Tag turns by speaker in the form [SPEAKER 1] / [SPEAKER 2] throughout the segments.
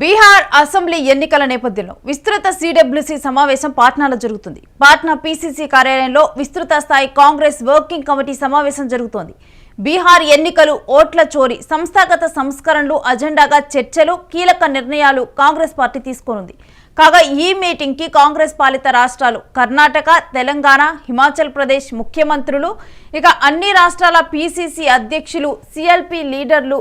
[SPEAKER 1] Bihar assembly ఎన్నికల నేపథ్యంలో విస్తృత సిడబ్ల్యూసీ సమావేశం పాట్నాలో జరుగుతుంది. పాట్నా పీసీసీ కార్యాలయంలో విస్తృత స్థాయి కాంగ్రెస్ వర్కింగ్ కమిటీ సమావేశం జరుగుతోంది. బీహార్ ఎన్నికలు ఓట్ల చోరీ సంస్థాగత సంస్కరణలు అజెండాగా చర్చలు కీలక నిర్ణయాలు కాంగ్రెస్ పార్టీ తీసుకోనుంది. కాగా ఈ మీటింగ్కి కాంగ్రెస్ పాలిత రాష్ట్రాలు కర్ణాటక తెలంగాణ హిమాచల్ ప్రదేశ్ ముఖ్యమంత్రులు ఇక అన్ని రాష్ట్రాల పీసీసీ అధ్యక్షులు సిఎల్పి లీడర్లు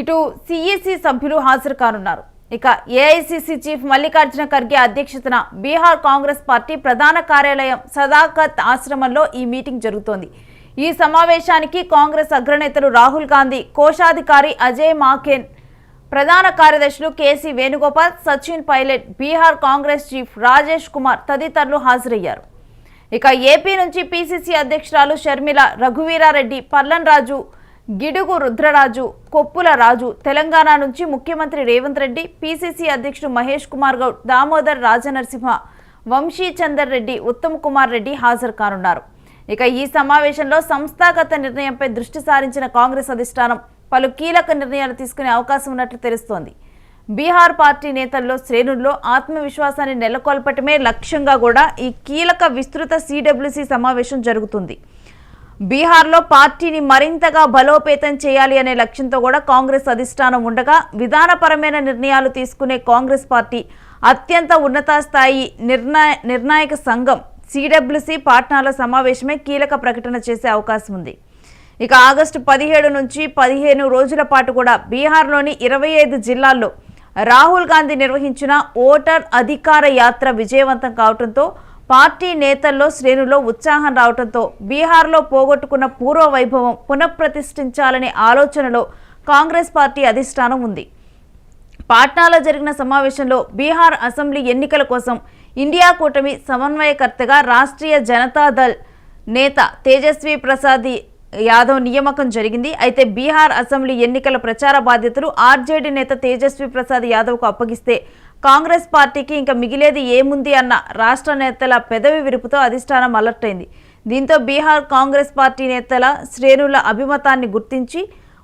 [SPEAKER 1] ఇటు సిఈసి సభ్యులు హాజరు కానున్నారు. ఇక ఏఐసిసి చీఫ్ మల్లికార్జున ఖర్గే అధ్యక్షతన బీహార్ కాంగ్రెస్ పార్టీ ప్రధాన కార్యాలయం సదాకత్ ఆశ్రమంలో ఈ మీటింగ్ జరుగుతోంది. ఈ సమావేశానికి కాంగ్రెస్ అగ్రనేతలు రాహుల్ గాంధీ కోశాధికారి అజయ్ మాకెన్ ప్రధాన కార్యదర్శులు కేసీ వేణుగోపాల్ సచిన్ పైలట్ బీహార్ కాంగ్రెస్ చీఫ్ రాజేష్ కుమార్ తదితరులు హాజరయ్యారు. ఇక ఏపీ నుంచి పీసీసీ అధ్యక్షురాలు షర్మిల రఘువీరారెడ్డి పల్లన్ రాజు గిడుగు రుద్రరాజు కొప్పుల రాజు తెలంగాణ నుంచి ముఖ్యమంత్రి రేవంత్ రెడ్డి పీసీసీ అధ్యక్షుడు మహేష్ కుమార్ గౌడ్ దామోదర్ రాజనరసింహ వంశీ చందర్ రెడ్డి ఉత్తమ్ కుమార్ రెడ్డి హాజరు కానున్నారు. ఇక ఈ సమావేశంలో సంస్థాగత నిర్ణయంపై దృష్టి సారించిన కాంగ్రెస్ అధిష్టానం పలు కీలక నిర్ణయాలు తీసుకునే అవకాశం ఉన్నట్లు తెలుస్తోంది. బీహార్ పార్టీ నేతల్లో శ్రేణుల్లో ఆత్మవిశ్వాసాన్ని నెలకొల్పటమే లక్ష్యంగా కూడా ఈ కీలక విస్తృత సిడబ్ల్యూసీ సమావేశం జరుగుతుంది. బీహార్లో పార్టీని మరింతగా బలోపేతం చేయాలి అనే లక్ష్యంతో కూడా కాంగ్రెస్ అధిష్టానం ఉండగా విధానపరమైన నిర్ణయాలు తీసుకునే కాంగ్రెస్ పార్టీ అత్యంత ఉన్నత స్థాయి నిర్ణయ నిర్ణాయక సంఘం సిడబ్ల్యూసి పాట్నాలో సమావేశమే కీలక ప్రకటన చేసే అవకాశం ఉంది. ఇక ఆగస్టు పదిహేడు నుంచి పదిహేను రోజుల పాటు కూడా బీహార్లోని ఇరవై ఐదు జిల్లాల్లో రాహుల్ గాంధీ నిర్వహించిన ఓటర్ అధికార యాత్ర విజయవంతం కావడంతో పార్టీ నేతల్లో శ్రేణుల్లో ఉత్సాహం రావడంతో బీహార్లో పోగొట్టుకున్న పూర్వ వైభవం పునఃప్రతిష్ఠించాలనే ఆలోచనలో కాంగ్రెస్ పార్టీ అధిష్టానం ఉంది. పాట్నాలో జరిగిన సమావేశంలో బీహార్ అసెంబ్లీ ఎన్నికల కోసం ఇండియా కూటమి సమన్వయకర్తగా రాష్ట్రీయ జనతాదళ్ నేత తేజస్వి ప్రసాద్ యాదవ్ నియామకం జరిగింది. అయితే బీహార్ అసెంబ్లీ ఎన్నికల ప్రచార బాధ్యతలు ఆర్జేడీ నేత తేజస్వి ప్రసాద్ యాదవ్కు అప్పగిస్తే కాంగ్రెస్ పార్టీకి ఇంకా మిగిలేది ఏముంది అన్న రాష్ట్ర నేతల పెదవి విరుపుతో అధిష్టానం అలర్ట్ అయింది దీంతో బీహార్ కాంగ్రెస్ పార్టీ నేతల శ్రేణుల అభిమతాన్ని గుర్తించి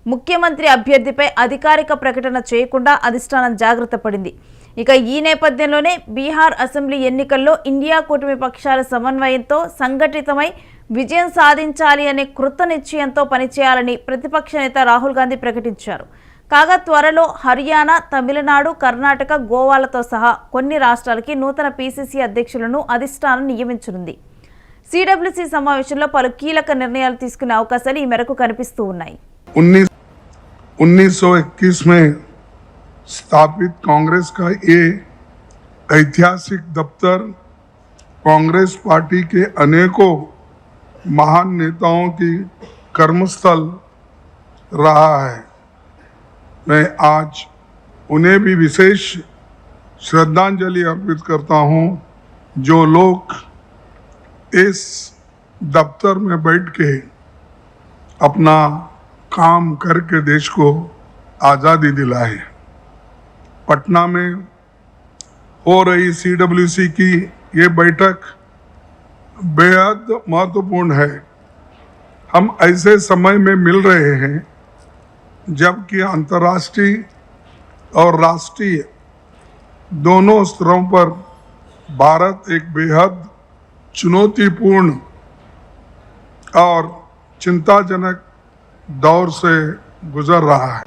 [SPEAKER 1] ముఖ్యమంత్రి అభ్యర్థిపై అధికారిక ప్రకటన చేయకుండా అధిష్టానం జాగ్రత్త పడింది. ఇక ఈ నేపథ్యంలోనే బీహార్ అసెంబ్లీ ఎన్నికల్లో ఇండియా కూటమి పక్షాల సమన్వయంతో సంఘటితమై విజయం సాధించాలి అనే కృత నిశ్చయంతో పనిచేయాలని ప్రతిపక్ష నేత రాహుల్ గాంధీ ప్రకటించారు. కాగా త్వరలో హర్యానా తమిళనాడు కర్ణాటక గోవాలతో సహా కొన్ని రాష్ట్రాలకి నూతన పీసీసీ అధ్యక్షులను అధిష్టానం నియమించనుంది సిడబ్ల్యూసీ సమావేశంలో పలు కీలక నిర్ణయాలు తీసుకునే అవకాశాలు ఈ మేరకు కనిపిస్తూ ఉన్నాయి
[SPEAKER 2] उन्नीस 1921 में स्थापित कांग्रेस का ये ऐतिहासिक दफ्तर कांग्रेस पार्टी के अनेकों महान नेताओं की कर्मस्थल रहा है मैं आज उन्हें भी विशेष श्रद्धांजलि अर्पित करता हूँ, जो लोग इस दफ्तर में बैठ के अपना काम करके देश को आज़ादी दिलाए। पटना में हो रही सीडब्ल्यूसी की ये बैठक बेहद महत्वपूर्ण है। हम ऐसे समय में मिल रहे हैं जबकि अंतर्राष्ट्रीय और राष्ट्रीय दोनों स्तरों पर भारत एक बेहद चुनौतीपूर्ण और चिंताजनक दौर से गुजर रहा है।